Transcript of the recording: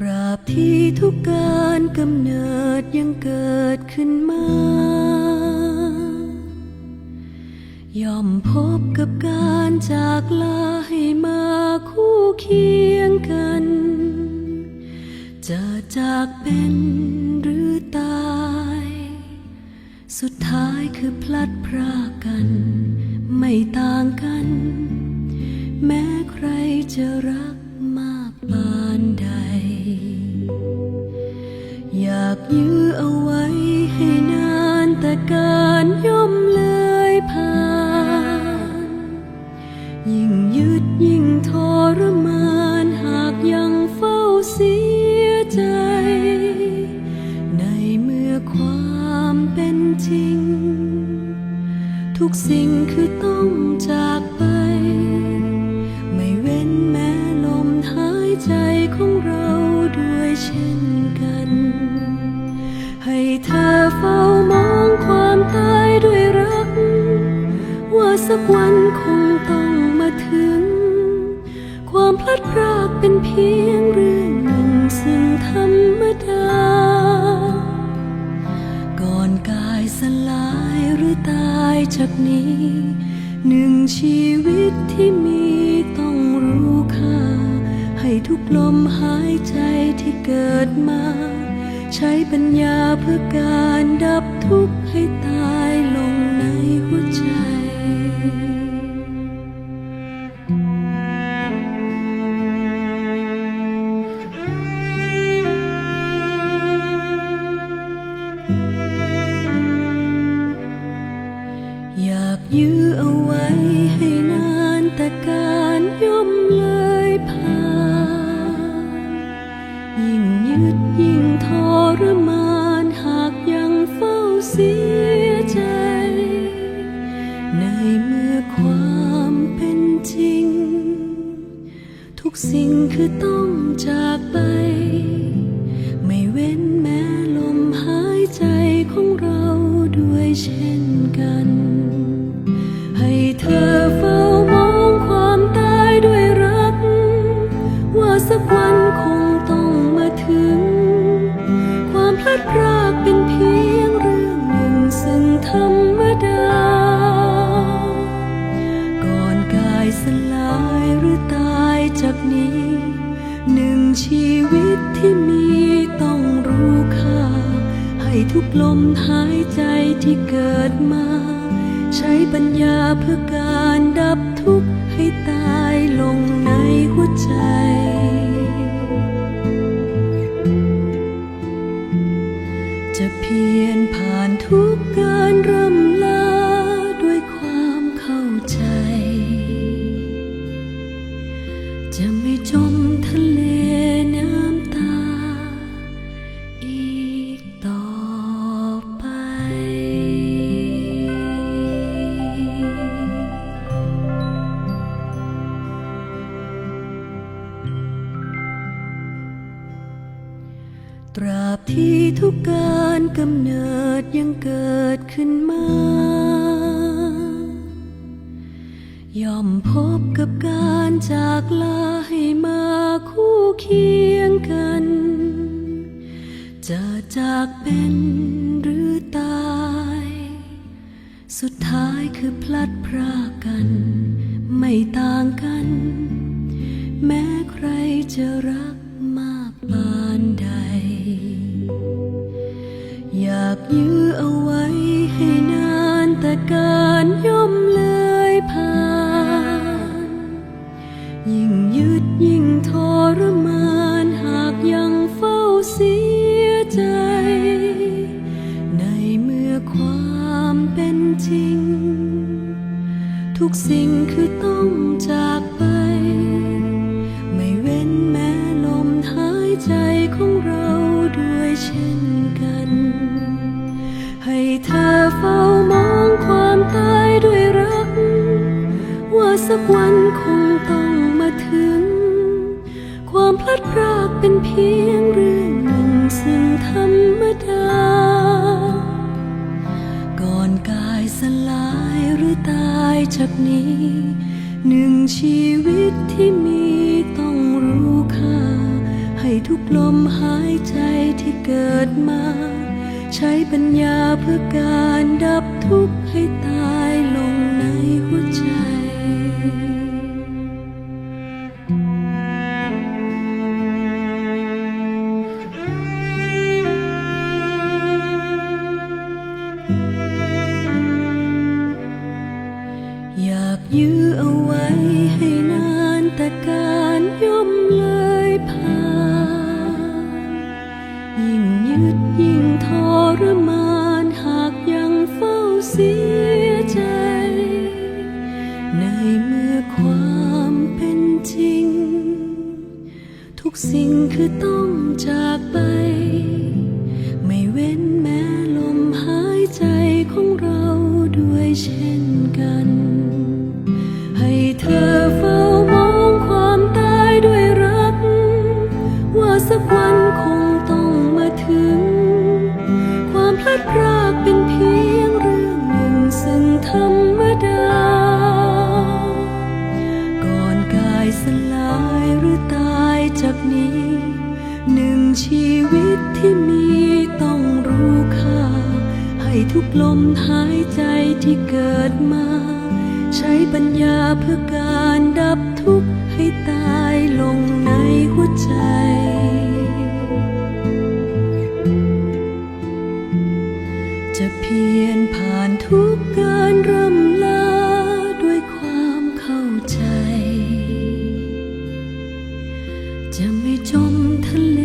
ตราบที่ทุกการกำเนิดยังเกิดขึ้นมา ย่อมพบกับการจากลาให้มาคู่เคียงกัน จะจากเป็นหรือตาย สุดท้ายคือพลัดพรากกัน ไม่ต่างกัน แม้ใครจะรักากยื้อเอาไว้ให้นานแต่การย่อมเลยผ่าน ยิ่งยึดยิ่งทรมานหากยังเฝ้าเสียใจ ในเมื่อความเป็นจริง ทุกสิ่งคือต้องจากไป สักวันคงต้องมาถึง ความพลัดพรากเป็นเพียงเรื่องหนึ่งซึ่งธรรมดา ก่อนกายสลายหรือตายจากนี้ หนึ่งชีวิตที่มีต้องรู้ค่า ให้ทุกลมหายใจที่เกิดมา ใช้ปัญญาเพื่อการดับทุกข์ให้ตา ย่อมเลยผ่านยิ่งยึดยิ่งทรมานหากยังเฝ้าเสียใจ ในเมื่อความเป็นจริง ทุกสิ่งคือต้องจากไป ไม่เว้นแม้ลมหายใจของเราด้วยเช่นกัน รมดา ก่อนกายสลายหรือตายจากนี้ หนึ่งชีวิตที่มีต้องรู้ค่า ให้ทุกลมหายใจที่เกิดมา ใช้ปัญญาเพื่อการดับทุกข์ให้ตายลงในหัวใจ ยนผ่านทุกการรำลา ตราบที่ทุกการกำเนิดยังเกิดขึ้นมา ย่อมพบกับการจากลาให้มาคู่เคียงกัน จะจากเป็นหรือตาย สุดท้ายคือพลัดพรากกัน ไม่ต่างกัน แม้ใครจะรักากยื้อเอาไว้ให้นานแต่การย่อมเลยผ่าน ยิ่งยึดยิ่งทรมานหากยังเฝ้าเสียใจ ในเมื่อความเป็นจริง ทุกสิ่งคือต้องจาก สักวันคงต้องมาถึง ความพลัดพรากเป็นเพียงเรื่องหนึ่งซึ่งธรรมดา ก่อนกายสลายหรือตายจากนี้ หนึ่งชีวิตที่มีต้องรู้ค่า ให้ทุกลมหายใจที่เกิดมา ใช้ปัญญาเพื่อการดับทุกข์ ยื้อเอาไว้ให้นานแต่การย่อมเลยผ่านยิ่งยึดยิ่งทรมานหากยังเฝ้าเสียใจ ในเมื่อความเป็นจริง ทุกสิ่งคือต้องจากไป ไม่เว้น ชีวิตที่มีต้องรู้ค่า ให้ทุกลมหายใจที่เกิดมา ใช้ปัญญาเพื่อการดับทุกข์ให้ตายลงในหัวใจจะเพียรผ่านทุกการร่ำลาด้วยความเข้าใจ จะไม่จมทะเล